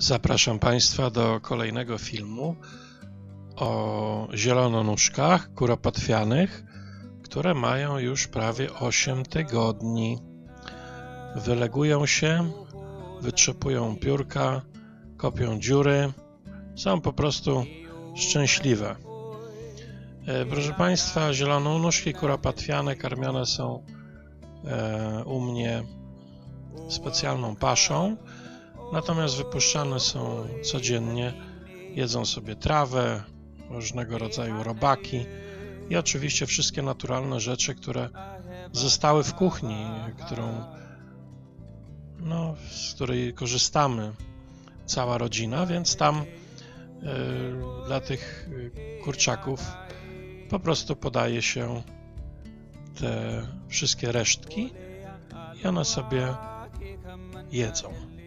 Zapraszam Państwa do kolejnego filmu o zielononóżkach kuropatwianych, które mają już prawie 8 tygodni. Wylegują się, wytrzepują piórka, kopią dziury, są po prostu szczęśliwe. E, Proszę Państwa, zielononóżki kuropatwiane karmione są e, u mnie specjalną paszą, natomiast wypuszczane są codziennie. Jedzą sobie trawę, różnego rodzaju robaki i oczywiście wszystkie naturalne rzeczy, które zostały w kuchni, którą, no, z której korzystamy cała rodzina, więc tam y, dla tych y, kurczaków po prostu podaje się te wszystkie resztki i one sobie jedzą.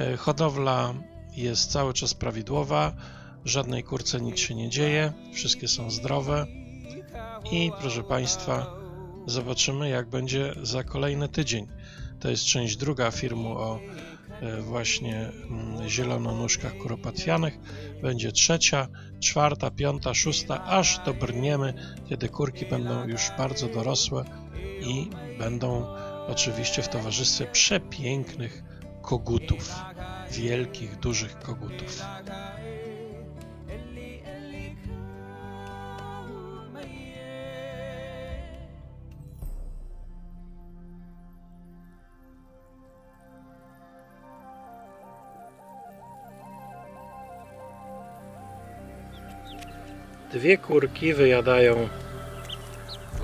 E, Hodowla jest cały czas prawidłowa, żadnej kurce nic się nie dzieje, wszystkie są zdrowe i proszę Państwa, zobaczymy jak będzie za kolejny tydzień. To jest część druga filmu o e, właśnie mm, zielononóżkach kuropatwianych. Będzie trzecia, czwarta, piąta, szósta, aż dobrniemy, kiedy kurki będą już bardzo dorosłe i będą oczywiście w towarzystwie przepięknych kogutów, wielkich, dużych kogutów. Dwie kurki wyjadają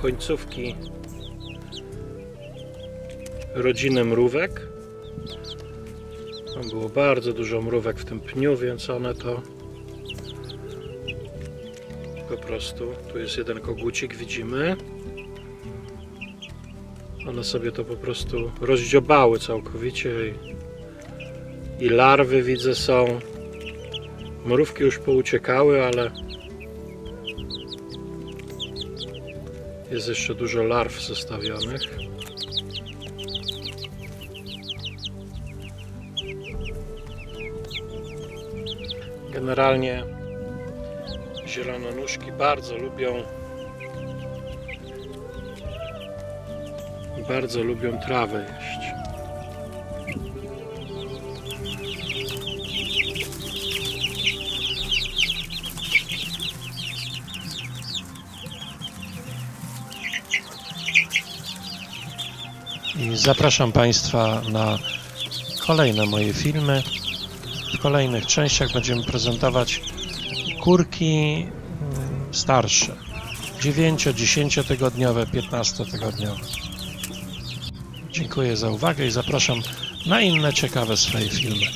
końcówki rodziny mrówek. Tam było bardzo dużo mrówek w tym pniu, więc one to po prostu, tu jest jeden kogucik, widzimy. One sobie to po prostu rozdziobały całkowicie i, i larwy widzę są. Mrówki już pouciekały, ale jest jeszcze dużo larw zostawionych. Generalnie zielononóżki bardzo lubią bardzo lubią trawę jeść. I zapraszam Państwa na kolejne moje filmy. W kolejnych częściach będziemy prezentować kurki mm, starsze. 9-10 tygodniowe, 15 tygodniowe. Dziękuję za uwagę i zapraszam na inne ciekawe swoje filmy.